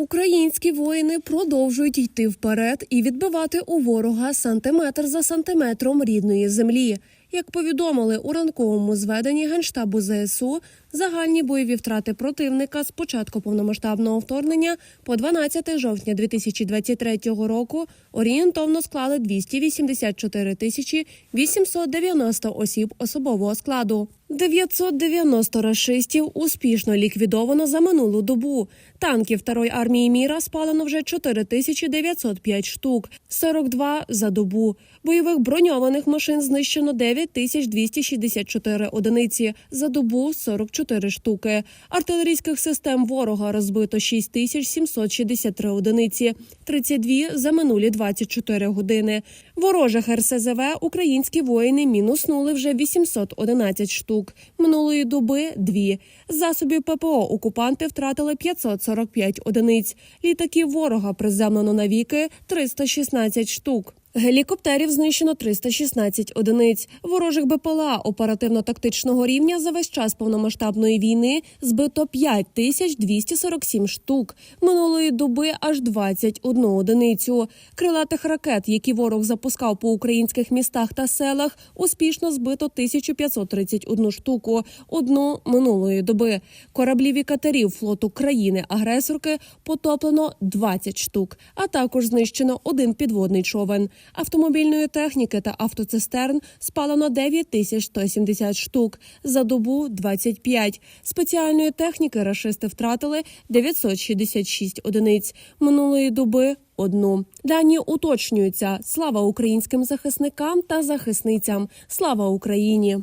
Українські воїни продовжують йти вперед і відбивати у ворога сантиметр за сантиметром рідної землі. Як повідомили у ранковому зведенні генштабу ЗСУ, загальні бойові втрати противника з початку повномасштабного вторгнення по 12 жовтня 2023 року орієнтовно склали 284 тисячі 890 осіб особового складу. 990 рашистів успішно ліквідовано за минулу добу. Танків Второї армії міра спалено вже 4905 штук, 42 за добу. Бойових броньованих машин знищено 9264 одиниці, за добу 44 штуки. Артилерійських систем ворога розбито 6763 одиниці, 32 за минулі 24 години. Ворожих РСЗВ українські воїни мінуснули вже 811 штук. Минулої доби – дві. Засобів ППО окупанти втратили 545 одиниць. Літаків ворога приземлено навіки 316 штук. Гелікоптерів знищено 316 одиниць. Ворожих БПЛА оперативно-тактичного рівня за весь час повномасштабної війни збито 5247 штук. Минулої доби аж 21 одиницю. Крилатих ракет, які ворог запускав по українських містах та селах, успішно збито 1531 штуку. Одну минулої доби. Кораблів і катерів флоту країни-агресорки потоплено 20 штук, а також знищено один підводний човен. Автомобільної техніки та автоцистерн спалено 9170 штук, за добу 25. Спеціальної техніки рашисти втратили 966 одиниць. Минулої доби одну. Дані уточнюються. Слава українським захисникам та захисницям. Слава Україні!